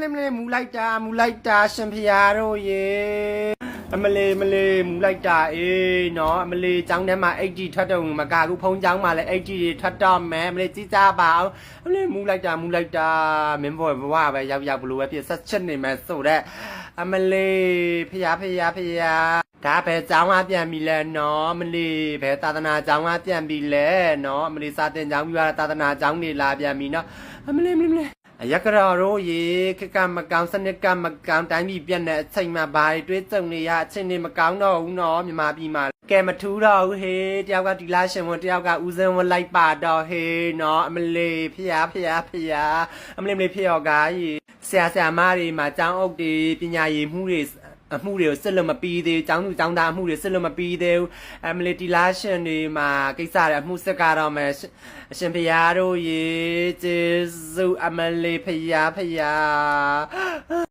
မလေးမလေးမူလိုက်တာမူလိုက်တာရှင်ဖျားတို့ရေအမလေးမလေးမူလိုက်တာအေးနော်အမလေးចောင်းထဲမှာအိတ်ကြီးထွက်တော့မကဘူးဖုံးចောင်းမှာလည်းအိတ်ကြီးတွေထွက်တော့မယ်အမလေးကြီးကြပါအောင်အမလေးမူလိုက်တာမူလိုက်တာမင်းဘောဘဝပဲရောက်ရောက်ဘလို့ပဲဖြစ်ဆက်ချက်နေမယ်ဆိုတော့အမလေးဖျားဖျားဖျားဒါပဲကျောင်းကပြန်ပြီလဲနော်မလေးပဲသာသနာကျောင်းကပြန်ပြီလဲနော်မလေးစာတင်ကျောင်းပြီးပါသာသနာကျောင်းနေလာပြန်ပြီနော်အမလေးမလေးမလေး ရက်ကတော်တို့ရေခက်ကမကောင်းစနစ်ကမကောင်းတိုင်းပြည်ပြက်တဲ့အချိန်မှာဘာတွေတွေးကြုံနေရအချိန်တွေမကောင်းတော့ဘူးနော်မြန်မာပြည်မှာကဲမထူးတော့ဘူးဟေးတယောက်ကဒီလာရှင်ဝန်တယောက်ကဦးစင်းဝန်လိုက်ပါတော့ဟေးနော်အမလေးဖျားဖျားဖျားအမလေးမလေးဖျော်ကားရေဆရာဆရာမတွေမှာចောင်းအုပ်တွေပညာရည်မှုတွေ အမှုတွေကိုစစ်လို့မပြီးသေးဘူးចောင်းသူចောင်းသားအမှုတွေစစ်လို့မပြီးသေးဘူးအမလေးဒီလာရှင်တွေမှာကိစ္စတွေအမှုစစ်ကတော့မယ်အရှင်ဖျားတို့ရေကျေးဇူးအမလေးဖျားဖျား